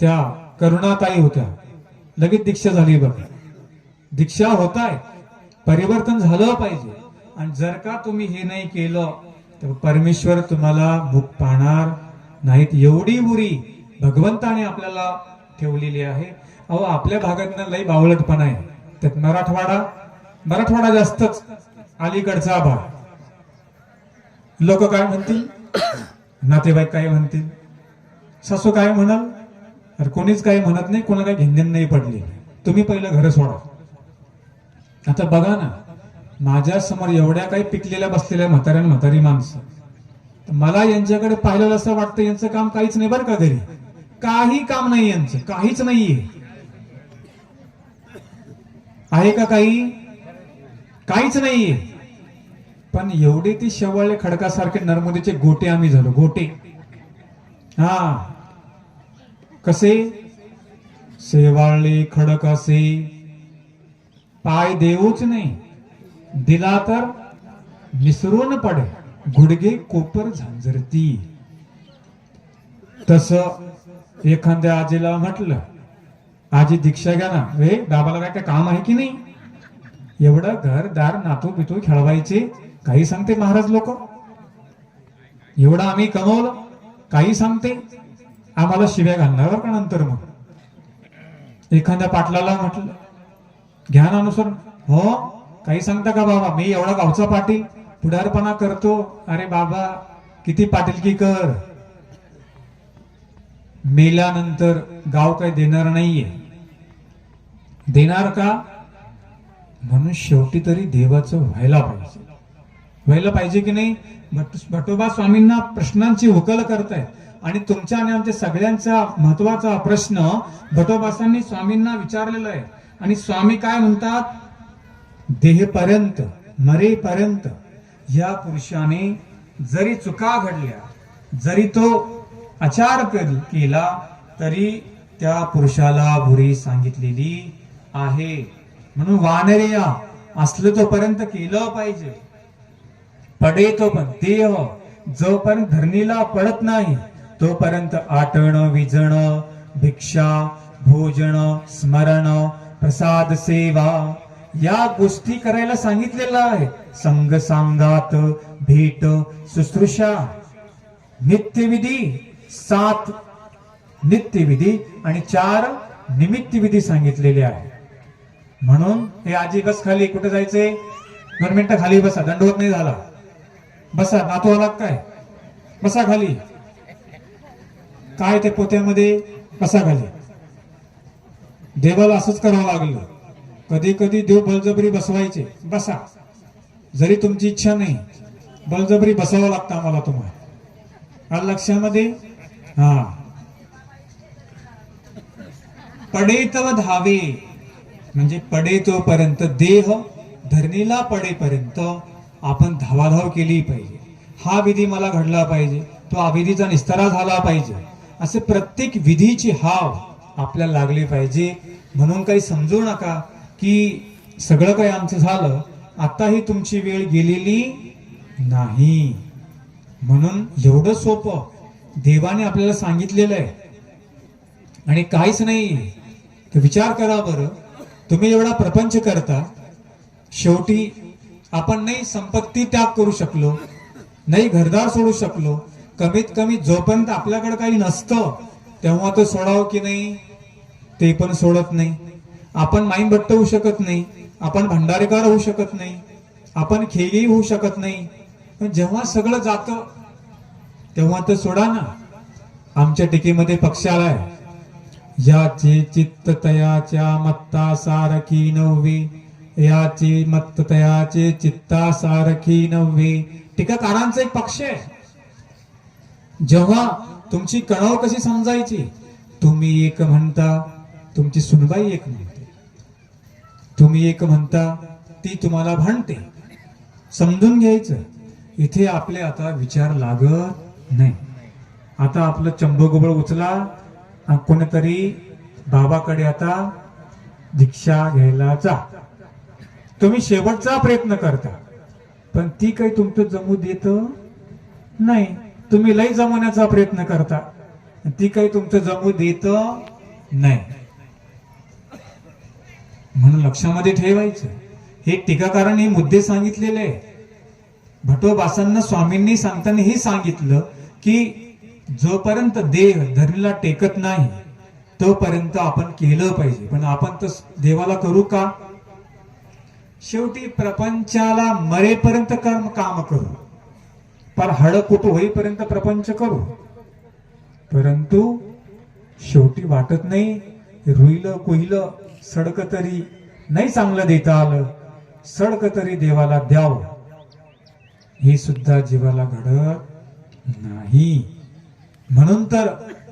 त्या करुणाताई होत्या. लगेच दीक्षा झाली बघा दीक्षा होत आहे परिवर्तन झालं पाहिजे. आणि जर का तुम्ही हे नाही केलं तर परमेश्वर तुम्हाला भूक पाहणार नाहीत. एवढी बुरी भगवंताने आपल्याला ठेवलेली आहे. अहो आपल्या भागातनं लई बावळटपणा आहे. त्यात मराठवाडा मराठवाडा जास्तच. अलीकडचा भाग. लोक काय म्हणतील? नातेवाईक काय म्हणतील? सासू काय म्हणाल? अरे कोणीच काही म्हणत नाही कोणा काही घेणदेण नाही पडली. तुम्ही पहिलं घर सोडा. आता बघा ना माझ्यासमोर एवढ्या काही पिकलेल्या बसलेल्या म्हाताऱ्या म्हातारी माणसं. मला यांच्याकडे पाहिलं असं वाटतं यांचं काम काहीच नाही बरं का घरी? काही काम नाही यांचं काहीच नाहीये. आहे का काही? काहीच नाहीये. पण एवढे ते शेवाळे खडकासारखे नर्मदेचे गोटे आम्ही झालो गोटे. हा. कसे? शेवाळले खडक असे. पाय देऊच नाही. दिला तर मिसरून पडे. गुडगे कोपर झांजरती. तस एखाद्या आजीला म्हटलं आजी दीक्षा घ्या ना. रे बाबाला काय काय काम आहे की नाही? एवढं घर दार नातू पितू खेळवायचे काही सांगते महाराज लोक? एवढं आम्ही कमवलं काही सांगते? आम्हाला शिव्या घालणार का नंतर मग? एखाद्या पाटलाला म्हटलं घ्या ना अनुसरण. हो? काही सांगता का बाबा? मी एवढा गावचा पाटील पुढारपणा करतो. अरे बाबा किती पाटील की कर. मेल्यानंतर गाव काही देणार नाहीये. देणार का? म्हणून शेवटी तरी देवाचं व्हायला पाहिजे. व्हायला पाहिजे की नाही? भट- भटोबा स्वामींना प्रश्नांची उकल करतायत. आणि तुमच्या आणि आमच्या सगळ्यांचा महत्त्वाचा प्रश्न भटोबासांनी स्वामींना विचारलेला आहे. आणि स्वामी काय म्हणतात? देहपर्यंत मरेपर्यंत या पुरुषाने जरी चुका घडल्या जरी तो आचार केला तरी त्या पुरुषाला भुरी सांगितलेली आहे. म्हणून वानरेया असलं तोपर्यंत केलं पाहिजे. पडे तो पण देह जोपर्यंत धरणीला पडत नाही तोपर्यंत आटण विजण भिक्षा भोजन स्मरण प्रसाद सेवा या गोष्टी करायला सांगितलेलं आहे संग सांगात भेट शुश्रूषा नित्यविधी सात नित्यविधी आणि चार निमित्तविधी सांगितलेले आहे म्हणून हे आजी बस खाली कुठे जायचे? दोन मिनिटं खाली बसा दंडवत नाही झाला. बसा नातू आला काय? बसा खाली. काय ते पोत्यामध्ये? बसा खाली. देवाला असंच करावं लागलं. कधी कधी देव बळजबरी बसवायचे. बसा. जरी तुमची इच्छा नाही बळजबरी बसावं लागतं आम्हाला तुम्हाला. आज लक्षामध्ये? हा. पडेतव धावे म्हणजे पडे तोपर्यंत देह धरणीला पडेपर्यंत आपण धावाधाव केली पाहिजे. हा विधी मला घडला पाहिजे तो अविधीचा निस्तारा झाला पाहिजे. असे प्रत्येक विधीची हाव आपल्याला लागली पाहिजे. म्हणून काही समजू नका की सगळं काही आमचं झालं आताही तुमची वेळ गेलेली नाही. म्हणून एवढं सोपं देवाने आपल्याला सांगितलेलं आहे. आणि काहीच नाही. तर विचार करा बरं. तुम्ही एवढा प्रपंच करता. शेवटी आपण नाही संपत्ती त्याग करू शकलो नाही घरदार सोडू शकलो कमीत कमी जोपर्यंत आपल्याकडे काही नसतं तेव्हा तो सोडावं की नाही ते पण सोडत नाही. आपण माईंभट्ट होऊ शकत नाही आपण भंडारेकार होऊ शकत नाही आपण खेळी होऊ शकत नाही. पण जेव्हा सगळं जातं तेव्हा तर सोडा ना. आमच्या टिकेमध्ये पक्ष आलाय. याची चित्त तयाच्या मत्ता सारखी नववी याची मत्ततयाचे चित्ता सारखी नव्हे. टीकाकारांचा एक पक्ष आहे. जेव्हा तुमची कणाव कशी समजायची? तुम्ही एक म्हणता तुमची सुनबाई एक म्हणते. तुम्ही एक म्हणता ती तुम्हाला भांडते. समजून घ्यायचं. इथे आपले आता विचार लागत नाही. आता आपलं चंबगोबळ उचला आणि कोणीतरी बाबाकडे आता दीक्षा घ्यायला जा. तुम्ही शेवटचा प्रयत्न करता. पण ती काही तुमचं जमू देत नाही. तुम्ही लय जमवण्याचा प्रयत्न करता. ती काही तुमचं जमू देत नाही. म्हणून लक्षामध्ये ठेवायचं. हे टीकाकारांनी मुद्दे सांगितलेले आहे. भटोबासांना स्वामींनी सांगताना हे सांगितलं की जोपर्यंत देह धरणीला टेकत नाही तोपर्यंत आपण केलं पाहिजे. पण आपण तर देवाला करू का? शेवटी प्रपंचाला मरेपर्यंत कर्म काम करू. पर हडकुट होईपर्यंत प्रपंच करू. परंतु शेवटी वाटत नाही रुईलं कुहिलं सडक तरी नाही चांगलं देता आलं सडक तरी देवाला द्यावं. हे सुद्धा जीवाला घडत नाही. म्हणून तर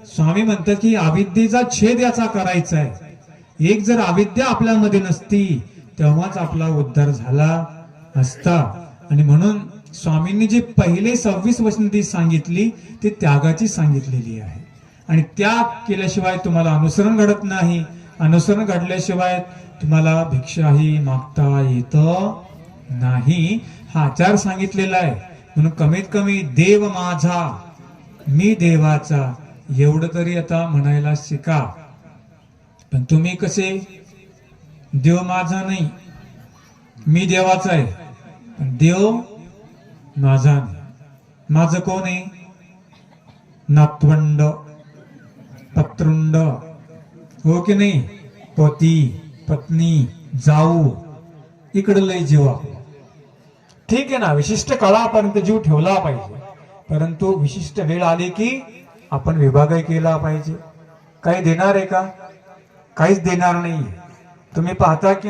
स्वामी म्हणतात की अविद्येचा छेद याचा करायचा आहे एक जर अविद्या आपल्यामध्ये नसती तेव्हाच आपला उद्धार झाला असता. आणि म्हणून स्वामींनी जी पहिले सव्वीस वसंती सांगितली ती त्यागाची सांगितलेली आहे. आणि त्याग केल्याशिवाय तुम्हाला अनुसरण घडत नाही. अनुसरण घडल्याशिवाय तुम्हाला भिक्षाही मागता येत नाही. हा आचार सांगितलेला आहे. म्हणून कमीत कमी देव माझा मी देवाचा एवढं तरी आता म्हणायला शिका. पण तुम्ही कसे देव माझा नाही. मी देवाचा आहे. देव माझा नाही. माझं कोण आहे? नातवंड पत्रुंड. हो की नाही? पती पत्नी जाऊ. इकडे लय जीव आपला. ठीक आहे ना विशिष्ट काळापर्यंत जीव ठेवला पाहिजे. परंतु विशिष्ट वेळ आली की आपण विभागही केला पाहिजे. काही देणार आहे का? काहीच देणार नाही तुम्ही पाहता की